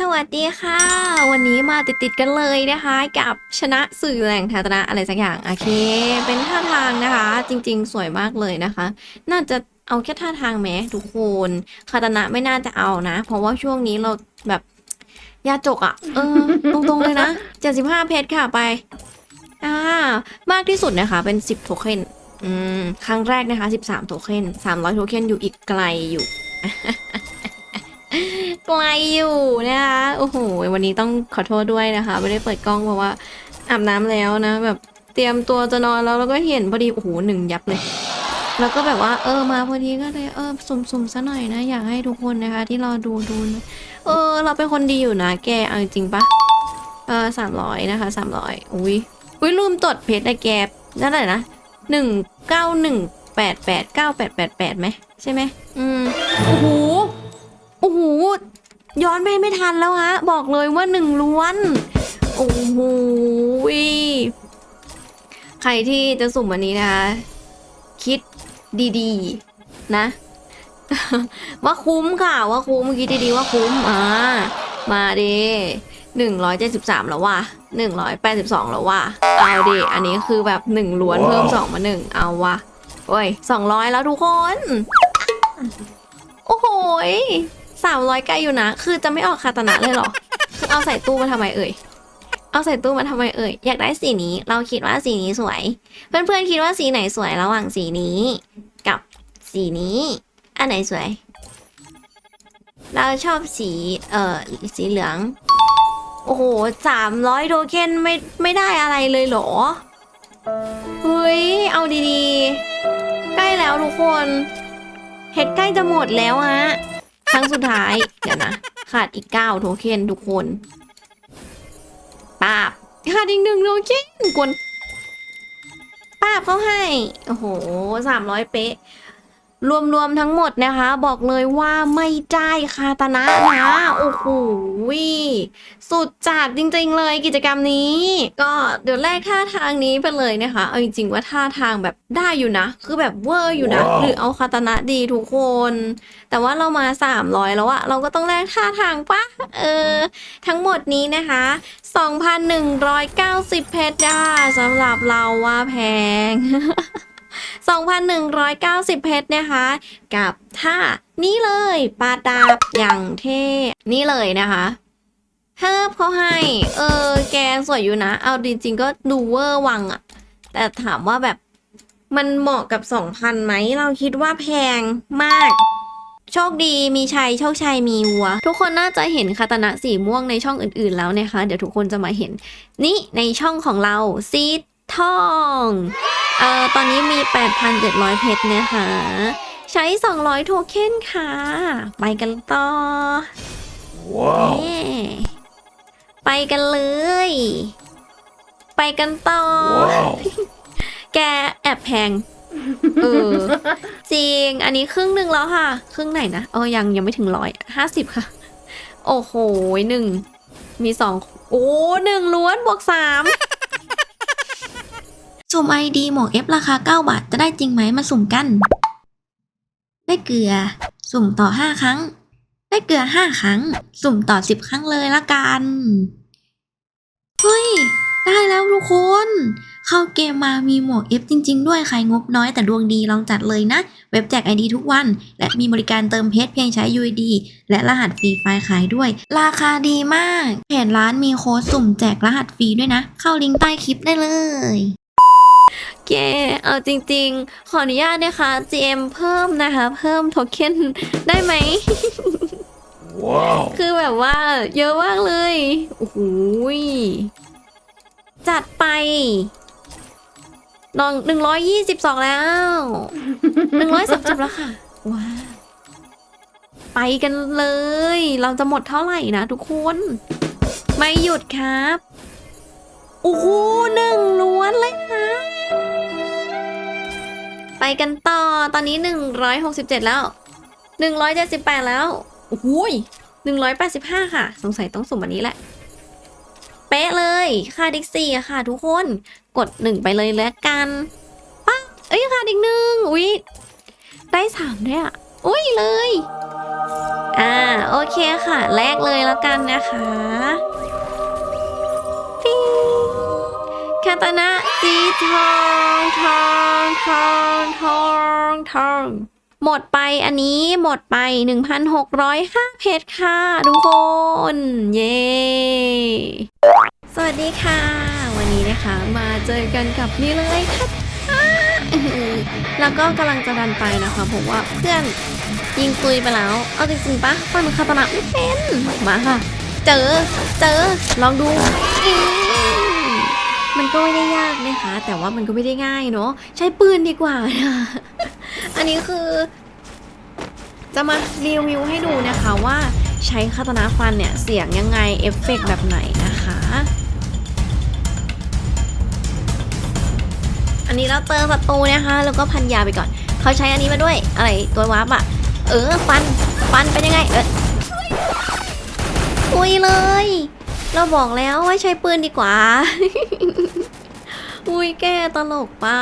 สวัสดีค่ะ วันนี้มาติดๆกันเลยนะคะ กับชนะสื่อแหล่งทาตนะอะไรสักอย่างโอเค เป็นท่าทางนะคะ จริงๆ สวยมากเลยนะคะ น่าจะเอาแค่ท่าทางแม้ทุกคนคาตนะไม่น่าจะเอานะ เพราะว่าช่วงนี้เราแบบยาจกอะ่ะ เออ ตรงๆเลยนะ75เพชรค่ะไป อ่ามากที่สุดนะคะ เป็น10โทเค็นอืมครั้งแรกนะคะ13โทเค็น300โทเค็นอยู่อีกไกลอยู่ ไกลอยู่นะคะโอ้โหวันนี้ต้องขอโทษด้วยนะคะ ไม่ได้เปิดกล้องเพราะว่าอาบน้ำแล้วนะ แบบเตรียมตัวจะนอนแล้วแล้วก็เห็นพอดีโอ้โหหนึ่งยับเลย แล้วก็แบบว่าเออมาพอดีก็เลยเออสุ่มๆซะหน่อยนะ อยากให้ทุกคนนะคะ ที่รอดูดูนะเออ เราเป็นคนดีอยู่นะ แกเอาจริงปะเออสามร้อยนะคะสามร้อยอุ้ยอุ้ยลืมตดเพชรนะแกนั่นแหละนะหนึ่งเก้าหนึ่งแปดแปดเก้าแปดแปดแปดไหมใช่ไหมอืมโอ้โหโอ้โห ย้อนไปไม่ทันแล้วฮะ บอกเลยว่าหนึ่งล้วน โอ้โหใครที่จะสุ่มวันนี้นะคะ คิดดีๆ นะ ว่าคุ้มค่ะ ว่าคุ้มคิดดีๆว่าคุ้ม อ่า มาดิหนึ่งร้อยเจ็ดสิบสามแล้วว่ะหนึ่งร้อยแปดสิบสองแล้วว่ะ เอาดิอันนี้คือแบบหนึ่งล้วนเพิ่มสองมาหนึ่งเอาว่ะโอ้ยสองร้อยแล้วทุกคน โอ้โห สามร้อยไกลอยู่นะ คือจะไม่ออกคาตนะเลยเหรอ คือเอาใส่ตู้มาทำไมเอ่ย เอาใส่ตู้มาทำไมเอ่ย อยากได้สีนี้ เราคิดว่าสีนี้สวย เพื่อนๆคิดว่าสีไหนสวยระหว่างสีนี้ กับสีนี้ อันไหนสวย เราชอบสี เอ่อ สีเหลือง โอ้โหสามร้อยโทเคนไม่ ไม่ได้อะไรเลยเหรอ เฮ้ย เอาดีๆ ใกล้แล้วทุกคนเห็ดใกล้จะหมดแล้วฮะ ครั้งสุดท้าย เดี๋ยวนะ ขาดอีกเก้าโทเค็นทุกคนปาบขาดอีกหนึ่งโทเค็นกวนปาบเขาให้ โอ้โหสามร้อยเป๊ะ รวมๆทั้งหมดนะคะ บอกเลยว่าไม่ได้คาตานะนะโอ้โหสุดจัดจริงๆเลยกิจกรรมนี้ ก็เดี๋ยวแรกท่าทางนี้ไปเลยนะคะ เอาจริงๆว่าท่าทางแบบได้อยู่นะ คือแบบเวอร์อยู่นะว้าวหรือเอาคาตานะดีทุกคน แต่ว่าเรามา 300 แล้วอะเราก็ต้องแลกท่าทางปะเออ ทั้งหมดนี้นะคะ 2,190 เพชรจ้าสำหรับเราว่าแพง 2,190 เพชรนะคะ กับท่านี่เลยปาดาบอย่างเท่ นี่เลยนะคะเฮิบเขาให้ เออ แกสวยอยู่นะ เอาจริงๆก็ดูเวอร์วังอะแต่ถามว่าแบบมันเหมาะกับ 2,000ไหม เราคิดว่าแพงมาก โชคดีมีชัย โชคชัยมีวัว ทุกคนน่าจะเห็นคาตนะสีม่วงในช่องอื่นๆแล้วนะคะ เดี๋ยวทุกคนจะมาเห็น นี่ในช่องของเราซีด ทอง เอ่อ ตอนนี้มี 8,700 เพชรนะคะ ใช้ 200 โทเค็นค่ะ ไปกันต่อ Wow. เย้ไปกันเลย ไปกันต่อ Wow. แกแอบแพงเออจริง อันนี้ครึ่งหนึ่งแล้วค่ะ ครึ่งไหนนะเออยังยังไม่ถึงร้อยห้าสิบค่ะ โอ้โหหนึ่ง มีสองโอ้หนึ่งล้วนบวกสาม สุ่มไอดีหมวกเอฟราคา 9 บาท จะได้จริงไหมมาสุ่มกัน ได้เกลือ สุ่มต่อ 5 ครั้ง ได้เกลือ 5 ครั้ง สุ่มต่อ 10 ครั้งเลยละกัน เฮ้ย ได้แล้วทุกคน เข้าเกมมามีหมวก F จริง ๆ ด้วยใครงบน้อยแต่ดวงดีลองจัดเลยนะ เว็บแจก ID ทุกวัน และมีบริการเติมเพชรเพียงใช้ UID และรหัสฟรีไฟล์ขายด้วย ราคาดีมากเพจร้านมีโค้ดสุ่มแจกรหัสฟรีด้วยนะ เข้าลิงก์ใต้คลิปได้เลย แกเอาจริง ๆ ขออนุญาตนะคะ GM เพิ่มนะคะ เพิ่มโทเค็นได้ไหม Wow. คือแบบว่า เยอะมากเลย โอ้โหยจัดไปลองหนึ่งร้อยยี่สิบสองแล้วหนึ่งร้อยสามสิบแล้วค่ะ ว้าวไปกันเลย เราจะหมดเท่าไหร่นะทุกคน ไม่หยุดครับ โอ้โหหนึ่งล้วนเลยค่ะ ไปกันต่อ ตอนนี้หนึ่งร้อยหกสิบเจ็ดแล้วหนึ่งร้อยเจ็ดสิบแปดแล้วโอ้โหหนึ่งร้อยแปดสิบห้าค่ะ สงสัยต้องสุ่มอันนี้แหละ เป๊ะเลยค่าดิกซี่อะค่ะทุกคน กดหนึ่งไปเลยแล้วกันปั๊บเอ้ยค่าดิกหนึ่งอุ้ยได้สามด้วยอะอุ้ยเลย อ่า โอเคค่ะแลกเลยแล้วกันนะคะ คาตานะสีทองทองทองทองทองหมดไปอันนี้หมดไป 1,605 เพชรค่ะ ทุกคน เย้ สวัสดีค่ะ วันนี้นะคะมาเจอกันกับนี่เลยค่ะแล้วก็กำลังจะดันไปนะคะ ผมว่าเพื่อนยิงตุยไปแล้ว เอาจริงๆปะฟันคาตานะไม่เป็น มาค่ะ เจอ เจอ ลองดูอ มันก็ไม่ได้ยากนะคะ แต่ว่ามันก็ไม่ได้ง่ายเนาะใช้ปืนดีกว่านะอันนี้คือ จะมารีวิวให้ดูนะคะว่าใช้คาตานะฟันเนี่ย เสียงยังไงเอฟเฟกต์แบบไหนนะคะ อันนี้เราเติมศัตรูนะคะ แล้วก็พันยาไปก่อน เขาใช้อันนี้มาด้วยอะไรตัววาร์ปอะเออฟันฟันเป็นยังไงเออตุยเลย เราบอกแล้วว่าใช้ปืนดีกว่า อุ้ยแกตลกปะ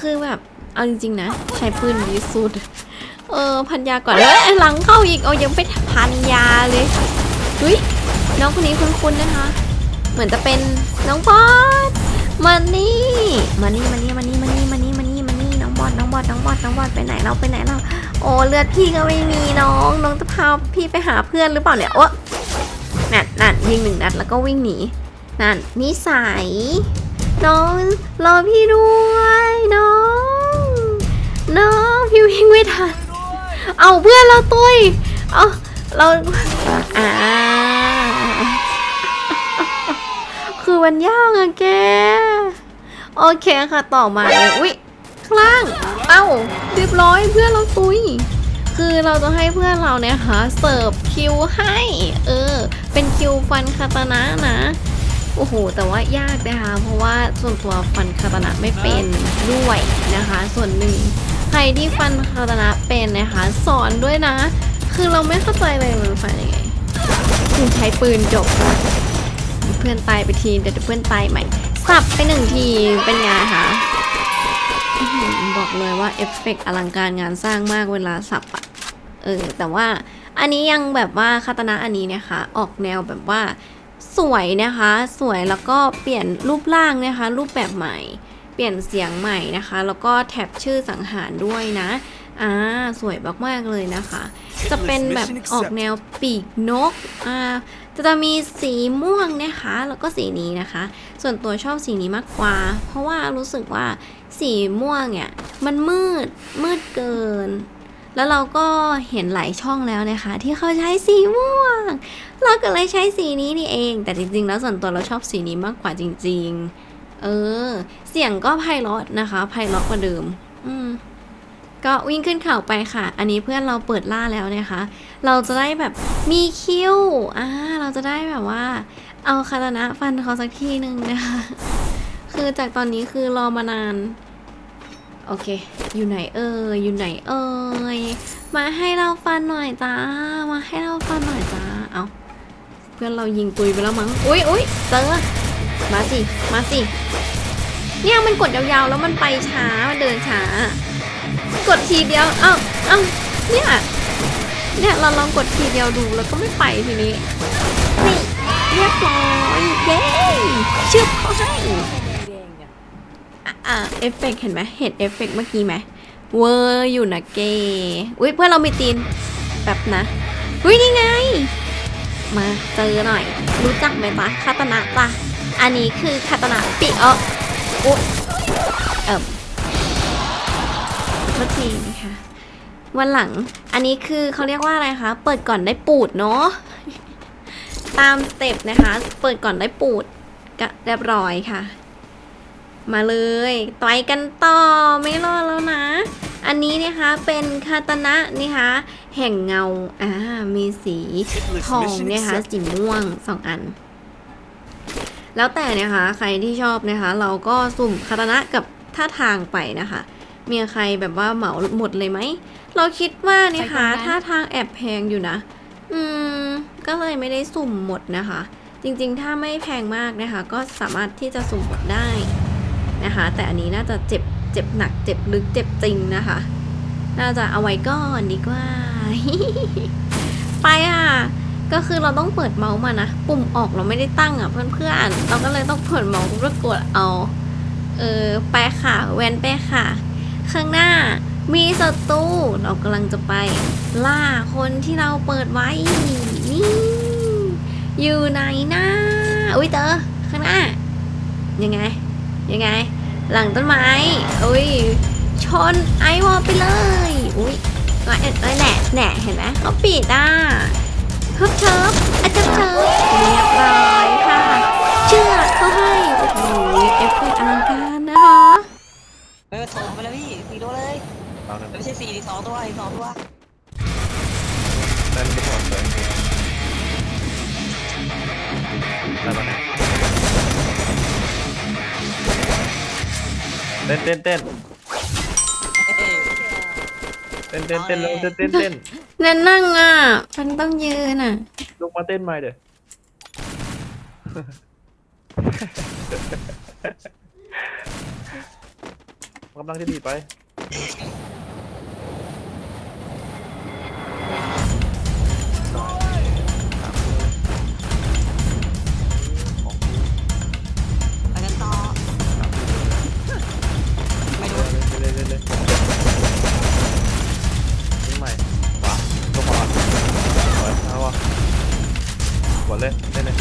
คือแบบ เอาจริงๆนะ ใช้ปืนดีสุด เออ พันยาก่อนเอ้ยหลังเข้าอีก เอายังไม่พันยาเลยเฮ้ยน้องคนนี้คุ้นๆนะคะ เหมือนจะเป็นน้องบอสมานี่มานี่มานี่มานี่มานี่มานี่มานี่มานี่น้องบอสน้องบอสน้องบอสน้องบอสไปไหนเราไปไหนเราโอ้เลือดพี่ก็ไม่มีน้อง น้องจะพาพี่ไปหาเพื่อนหรือเปล่าเนี่ยโอ้ นั่นนั่นยิงหนึ่งนัดแล้วก็วิ่งหนี นั่นนิสัย น้องรอพี่ด้วยน้อง น้องพี่วิ่งไม่ทัน เอาเพื่อนเราตุยเอาเราอ่าคือมันยากอะแก โอเคค่ะต่อมาเลยอุ๊ยข้างล่ง เอ้าเรียบร้อยเพื่อนเราตุย คือเราจะให้เพื่อนเราเนี่ยคะเสิร์ฟคิวให้ เออ เป็นคิวฟันคาตานะนะ โอ้โห แต่ว่ายากนะคะ เพราะว่าส่วนตัวฟันคาตานะไม่เป็นด้วยนะคะ ส่วนหนึ่งใครที่ฟันคาตานะเป็นนะคะ สอนด้วยนะ คือเราไม่เข้าใจเลยมันฟันยังไงคุณใช้ปืนจบ เพื่อนตายไปทีเดี๋ยวเพื่อนตายใหม่สับไปหนึ่งทีเป็นไงคะบอกเลยว่าเอฟเฟกต์อลังการงานสร้างมากเวลาสับอะ เออแต่ว่าอันนี้ยังแบบว่าคาตานะอันนี้นะคะ ออกแนวแบบว่าสวยนะคะ สวยแล้วก็เปลี่ยนรูปร่างนะคะ รูปแบบใหม่ เปลี่ยนเสียงใหม่นะคะ แล้วก็แท็บชื่อสังหารด้วยนะอ่าสวยมากๆเลยนะคะ จะเป็นแบบออกแนวปีกนกอ่าจะจะมีสีม่วงนะคะ แล้วก็สีนี้นะคะ ส่วนตัวชอบสีนี้มากกว่า เพราะว่ารู้สึกว่าสีม่วงเนี่ยมันมืดมืดเกิน แล้วเราก็เห็นหลายช่องแล้วนะคะ ที่เขาใช้สีม่วง เราก็เลยใช้สีนี้นี่เอง แต่จริงๆ แล้วส่วนตัวเราชอบสีนี้มากกว่าจริง ๆ เออ เสียงก็ไพเราะนะคะไพเราะกว่าเดิม อืมก็วิ่งขึ้นเขาไปค่ะ อันนี้เพื่อนเราเปิดล่าแล้วนะคะ เราจะได้แบบมีคิวอ่าเราจะได้แบบว่า เอาคาตนะฟันเขาสักทีหนึ่งนะคะ คือจากตอนนี้คือรอมานาน โอเค อยู่ไหนเอ่ยอยู่ไหนเอ่ยมาให้เราฟันหน่อยจ้า มาให้เราฟันหน่อยจ้า เอาเพื่อนเรายิงตุยไปแล้วมั้ง อุ้ยอุ้ยเจอมาสิ มาสิ เนี่ยมันกดยาวๆแล้วมันไปช้า มันเดินช้า กดทีเดียว เอ้าเอ้าเนี่ย เนี่ยเราลองกดทีเดียวดูแล้วก็ไม่ไปทีนี้ นี่เรียบร้อยเย้ชึบเขาให้ อะอะเอฟเฟกต์เห็นไหมเห็นเอฟเฟกต์เมื่อกี้ไหมเวอร์อยู่นะเกอุ้ยเพื่อนเรามีตีนแบบนะอุ้ยนี่ไง มาเจอหน่อย รู้จักไหมจ๊ะคาตนะจ้ะอันนี้คือคาตนะปิเอออุ๊ยเออโทษทีนะคะวันหลัง อันนี้คือเขาเรียกว่าอะไรคะ เปิดก่อนได้ปูดเนาะ ตามสเต็ปนะคะ เปิดก่อนได้ปูดก็เรียบร้อยค่ะ มาเลยต่อยกันต่อไม่รอแล้วนะ อันนี้นะคะเป็นคาตานะนะคะแห่งเงาอ่ามีสีทองนะคะสีม่วงสองอัน แล้วแต่นะคะใครที่ชอบนะคะ เราก็สุ่มคาตานะกับท่าทางไปนะคะมีใครแบบว่าเหมาหมดเลยไหม เราคิดว่าเนี่ยค่ะไปก่อนนะถ้าทางแอบแพงอยู่นะ อืม ก็เลยไม่ได้สุ่มหมดนะคะ จริงๆ ถ้าไม่แพงมากนะคะ ก็สามารถที่จะสุ่มหมดได้ นะคะ แต่อันนี้น่าจะเจ็บเจ็บหนัก เจ็บลึกเจ็บจริงนะคะ น่าจะเอาไว้ก่อนดีกว่า ไปอะก็คือเราต้องเปิดเมาส์มานะ ปุ่มออกเราไม่ได้ตั้งอะเพื่อนๆเราก็เลยต้องเปิดเมาส์เพื่อกดเอา เออไปค่ะแวนไปค่ะ ข้างหน้ามีศัตรูเรากำลังจะไป ล่าคนที่เราเปิดไว้ นี่ อยู่ไหนนะอุ้ยเตอข้างหน้า ยังไง ยังไง หลังต้นไม้อุ้ยชนไอวอลไปเลยอุ้ยเอ้ยเอ้ยแหน่แหน่เห็นไหมเขาปิดอะทึบเชิบอาจจะเชิบเรียบร้อยค่ะ เชื่อดเขาให้โอ้โหเอฟเฟกต์อลังการนะคะเออโถมไปเลยพี่สี่ตัวเลยเอาหนึ่งไม่ใช่สี่สองตัวอีกสองตัวเต้นไปก่อนเลยได้ปะเนี่ย ต้นเต้นเต้นเอ้ยเต้นเต้นเต้นเร็วเต้นเต้นเต้นนั่นนั่งอะมันต้องยืนอะ ลงมาเต้นใหม่เด้อกำลังจะดีไป กดเลยเล่นเลย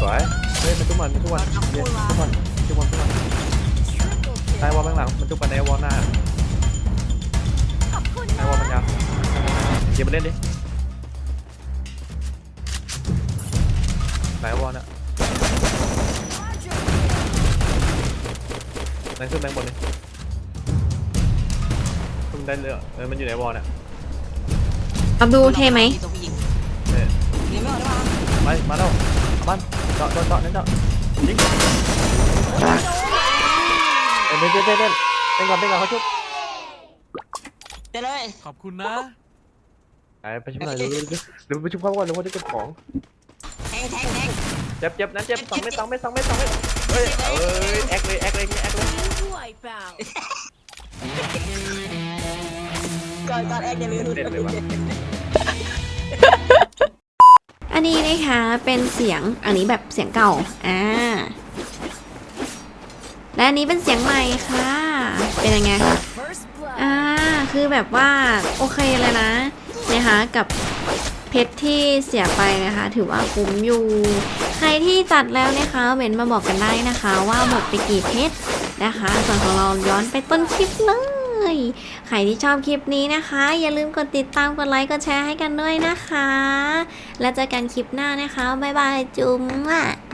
สวยเฮ้ยมันทุกวันมันทุกวันเย้ทุกวันทุกวันทุกวันใต้วอลข้างหลังมันทุกวันในวอลหน้าใต้วอลมันยาวเดี๋ยวมาเล่นดิไหนวอลน่ะไหนขึ้นแบงบนเลยขึ้นได้เลยเหรอเออมันอยู่ในวอลน่ะอับดูเทไหม ตัวผู้หญิงเออเรียนไม่ออกได้ปะไปมาแล้วเอามันเจาะเจาะเจาะนั่นเจาะยิงเต้นเต้นเต้นเต้นเต้นก่อนเต้นก่อนเขาชุบเดี๋ยวเลยขอบคุณนะ ไปไปชุบหน่อยเร็วเร็วเร็วเร็วไปชุบเขาก่อนเร็วเขาจะเก็บของแทงแทงแทงเจ็บเจ็บนะเจ็บสองเม็ดสองเม็ดสองเม็ดสองเม็ดเฮ้ยเอ้ยแอคเลยแอคเลยแอคเลยก่อนก่อนแอกอย่าลืมเต้นเลยว่ะ อันนี้นะคะเป็นเสียงอันนี้แบบเสียงเก่าอ่าและอันนี้เป็นเสียงใหม่ค่ะ เป็นยังไงอ่าคือแบบว่าโอเคเลยนะนะคะกับเพชรที่เสียไปนะคะ ถือว่าคุ้มอยู่ ใครที่จัดแล้วนะคะเม้นมาบอกกันได้นะคะ ว่าหมดไปกี่เพชรนะคะ ส่วนของเราย้อนไปต้นคลิปเลย ใครที่ชอบคลิปนี้นะคะ อย่าลืมกดติดตามกดไลค์กดแชร์ให้กันด้วยนะคะ แล้วเจอกันคลิปหน้านะคะ บ๊ายบายจุ๊มอะ